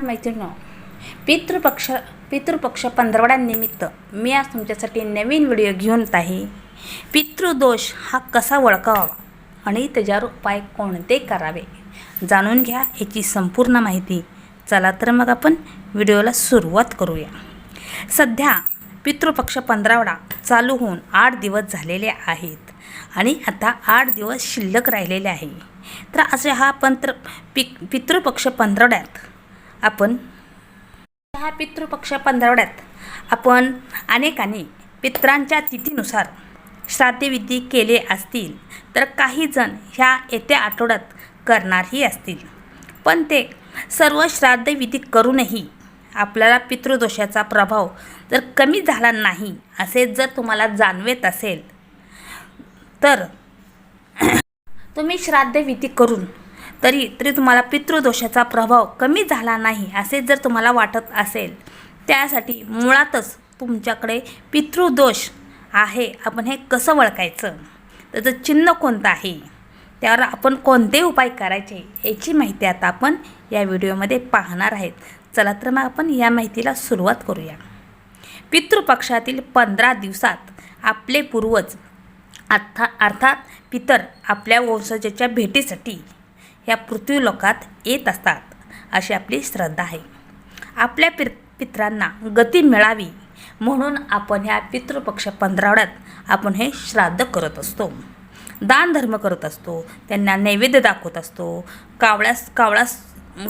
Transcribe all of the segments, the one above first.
नमस्कार मैत्रिणी पितृपक्ष पितृपक्ष पंधरवड्यानिमित्त मी आज तुमच्यासाठी नवीन व्हिडिओ घेऊन येत आहे. पितृदोष हा कसा ओळखावा आणि त्याच्यावर उपाय कोणते करावे जाणून घ्या याची संपूर्ण माहिती. चला तर मग आपण व्हिडिओला सुरुवात करूया. सध्या पितृपक्ष पंधरावडा चालू होऊन आठ दिवस झालेले आहेत आणि आता आठ दिवस शिल्लक राहिलेले आहे. तर असे हा पंत्र पिक पितृपक्ष पंधरवड्यात आपण ह्या पितृपक्ष पंधरवड्यात आपण अनेकांनी पित्रांच्या तिथीनुसार श्राद्धविधी केले असतील तर काही जण ह्या येत्या आठवड्यात करणारही असतील. पण ते सर्व श्राद्धविधी करूनही आपल्याला पितृदोषाचा प्रभाव जर कमी झाला नाही असे जर तुम्हाला जाणवत असेल तर तुम्ही श्राद्धविधी करून तरी तरी तुम्हाला पितृदोषाचा प्रभाव कमी झाला नाही असे जर तुम्हाला वाटत असेल. त्यासाठी मुळातच तुमच्याकडे पितृदोष आहे आपण हे कसं ओळखायचं? त्याचं चिन्ह कोणतं आहे? त्यावर आपण कोणते उपाय करायचे याची माहिती आता आपण या व्हिडिओमध्ये पाहणार आहेत. चला तर मग आपण या माहितीला सुरुवात करूया. पितृपक्षातील पंधरा दिवसात आपले पूर्वज अर्था अर्थात पितर आपल्या वंशजाच्या भेटीसाठी या पृथ्वीलोकात येत असतात अशी आपली श्रद्धा आहे. आपल्या पित पित्रांना गती मिळावी म्हणून आपण ह्या पितृपक्ष पंधरावड्यात आपण हे श्राद्ध करत असतो. दान धर्म करत असतो त्यांना नैवेद्य दाखवत असतो कावळ्यास कावळास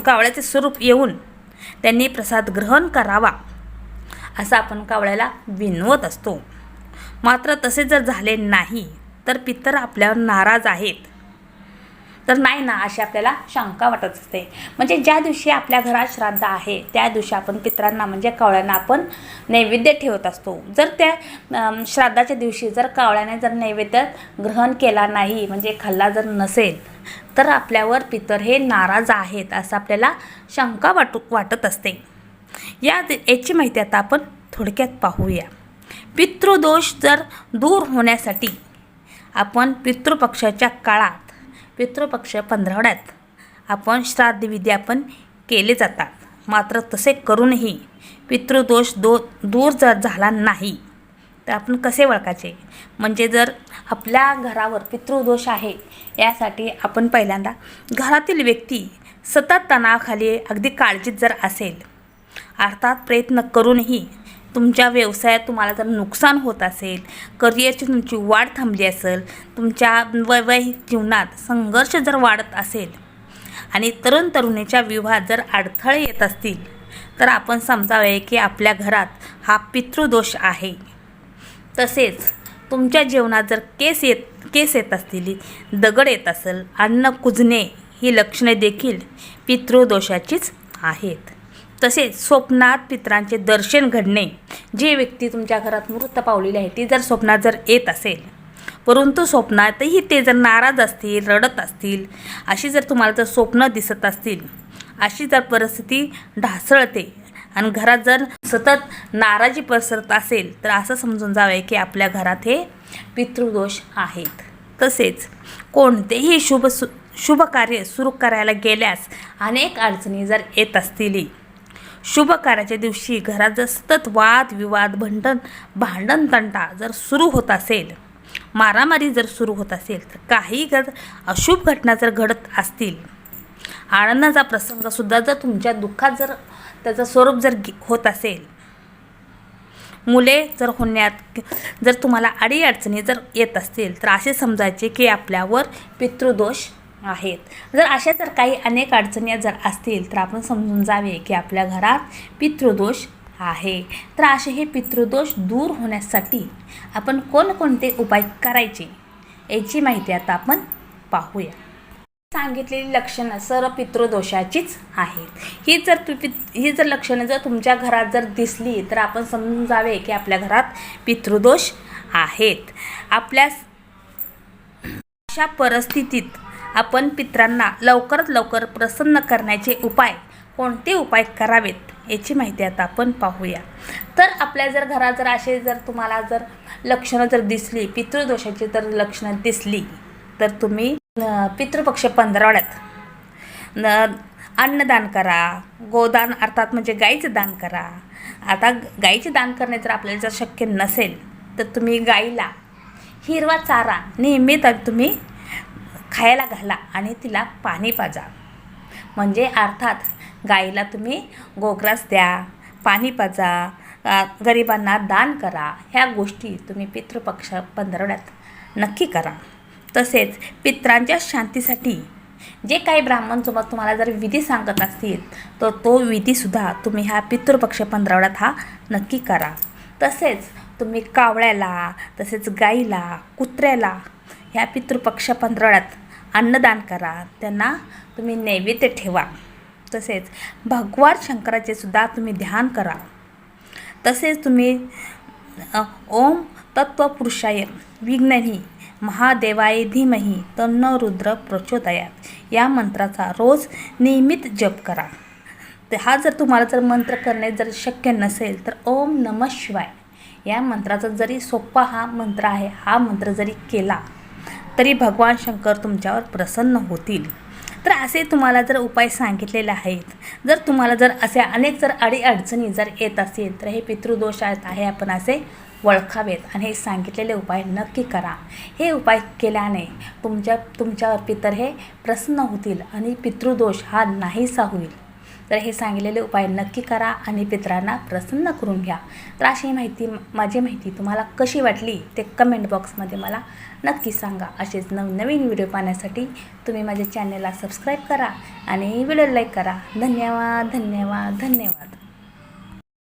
कावळ्याचे स्वरूप येऊन त्यांनी प्रसाद ग्रहण करावा असं आपण कावळ्याला विनवत असतो. मात्र तसे जर झाले नाही तर पितर आपल्यावर नाराज आहेत. तर नाही ना अशी आपल्याला शंका वाटत असते. म्हणजे ज्या दिवशी आपल्या घरात श्राद्ध आहे त्या दिवशी आपण पितरांना म्हणजे कावळ्यांना आपण नैवेद्य ठेवत असतो. जर त्या श्राद्धाच्या दिवशी जर कावळ्याने जर नैवेद्य ग्रहण केला नाही म्हणजे खाल्ला जर नसेल तर आपल्यावर पितर हे नाराज आहेत असं आपल्याला शंका वाटू वाटत असते. या याची माहिती आता आपण थोडक्यात पाहूया. पितृदोष जर दूर होण्यासाठी आपण पितृपक्षाच्या काळात पितृपक्ष पंधरवड्यात. आपण श्राद्धविधी आपण केले जातात. मात्र तसे करूनही पितृदोष दो दूर जर झाला नाही. तर आपण कसे ओळखायचे? म्हणजे जर आपल्या घरावर पितृदोष आहे यासाठी आपण पहिल्यांदा घरातील व्यक्ती सतत तणावाखाली अगदी काळजीत जर असेल अर्थात प्रयत्न करूनही तुमच्या व्यवसायात तुम्हाला जर नुकसान होत असेल करिअरची तुमची वाढ थांबली असेल तुमच्या वैवाहिक जीवनात संघर्ष जर वाढत असेल आणि तरुण तरुणीच्या विवाहात जर अडथळे येत असतील तर आपण समजावे की आपल्या घरात हा पितृदोष आहे. तसेच तुमच्या जेवणात जर केस येत केस येत असतील दगड येत असेल अन्न कुजणे ही लक्षणे देखील पितृदोषाचीच आहेत. तसेच स्वप्नात पित्रांचे दर्शन घडणे जे व्यक्ती तुमच्या घरात मृत पावलेली आहे ती जर स्वप्नात जर येत असेल परंतु स्वप्नातही ते जर नाराज असतील रडत असतील अशी जर तुम्हाला जर स्वप्न दिसत असतील अशी जर परिस्थिती ढासळते आणि घरात जर सतत नाराजी पसरत असेल तर असं समजून जावे की आपल्या घरात हे पितृदोष आहेत. तसेच कोणतेही शुभ सु शुभ कार्य सुरू करायला गेल्यास अनेक अडचणी जर येत असतील शुभ कार्याच्या दिवशी घरात जर सतत वाद विवाद भंडण भांडण तंटा जर सुरू होत असेल मारामारी जर सुरू होत असेल तर काही जर अशुभ घटना जर घडत असतील आनंदाचा प्रसंगसुद्धा जर तुमच्या दुःखात जर त्याचं स्वरूप जर होत असेल मुले जर होण्यात जर तुम्हाला अडीअडचणी जर येत असतील तर असे समजायचे की आपल्यावर पितृदोष आहेत. जर अशा जर काही अनेक अडचणी जर असतील तर आपण समजून जावे की आपल्या घरात पितृदोष आहे. तर असे हे पितृदोष दूर होण्यासाठी आपण कोणकोणते उपाय करायचे याची माहिती आता आपण पाहूया. सांगितलेली लक्षणं सर्व पितृदोषाचीच आहेत. ही जर तु पित ही जर लक्षणं जर तुमच्या घरात जर दिसली तर आपण समजून जावे की आपल्या घरात पितृदोष आहेत. आपल्या अशा परिस्थितीत आपण पित्रांना लवकरात लवकर प्रसन्न करण्याचे उपाय कोणते उपाय करावेत याची माहिती आता आपण पाहूया. तर आपल्या जर घरात जर असे जर तुम्हाला जर लक्षणं जर दिसली पितृदोषाची जर लक्षणं दिसली तर तुम्ही पितृपक्ष पंधरवड्यात न अन्नदान करा गोदान अर्थात म्हणजे गाईचं दान करा. आता गाईचे दान करणे जर आपल्याला जर शक्य नसेल तर तुम्ही गाईला हिरवा चारा नियमित तुम्ही खायला घाला आणि तिला पाणी पाजा. म्हणजे अर्थात गाईला तुम्ही गोग्रास द्या पाणी पाजा गरिबांना दान करा. ह्या गोष्टी तुम्ही पितृपक्ष पंधरवड्यात नक्की करा. तसेच पित्रांच्या शांतीसाठी जे काही ब्राह्मण सोबत तुम्हाला जर विधी सांगत असतील तर तो विधीसुद्धा तुम्ही ह्या पितृपक्ष पंधरवड्यात हा नक्की करा. तसेच तुम्ही कावळ्याला तसेच गाईला कुत्र्याला ह्या पितृपक्ष पंधरवड्यात अन्नदान करा. त्यांना तुम्ही नैवेद्य ठेवा. तसेच भगवान शंकराचे सुद्धा तुम्ही ध्यान करा. तसेच तुम्ही ओम तत्वपुरुषाय विघ्नही महादेवाय धीमही तन्न रुद्र प्रचोदयात. या मंत्राचा रोज नियमित जप करा. तर हा जर तुम्हाला जर मंत्र करणे जर शक्य नसेल तर ओम नम शिवाय. या मंत्राचा जरी सोपा हा मंत्र आहे हा मंत्र जरी केला तरी भगवान शंकर तुमच्यावर प्रसन्न होतील. तर असे तुम्हाला जर उपाय सांगितलेले आहेत जर तुम्हाला जर असे अनेक जर अडीअडचणी जर येत असतील तर हे पितृदोष आहेत आहे आपण असे ओळखावेत आणि हे सांगितलेले उपाय नक्की करा. हे उपाय केल्याने तुमच्या तुमच्यावर पितर हे प्रसन्न होतील आणि पितृदोष हा नाहीसा होईल. तर हे सांगितलेले उपाय नक्की करा आणि पितरांना प्रसन्न करून घ्या. तर अशी माहिती माझी माहिती तुम्हाला कशी वाटली ते कमेंट बॉक्समध्ये मला नक्की सांगा. असेच नवनवीन व्हिडिओ पाहण्यासाठी तुम्ही माझ्या चॅनलला सबस्क्राईब करा आणि व्हिडिओ लाईक करा. धन्यवाद धन्यवाद धन्यवाद.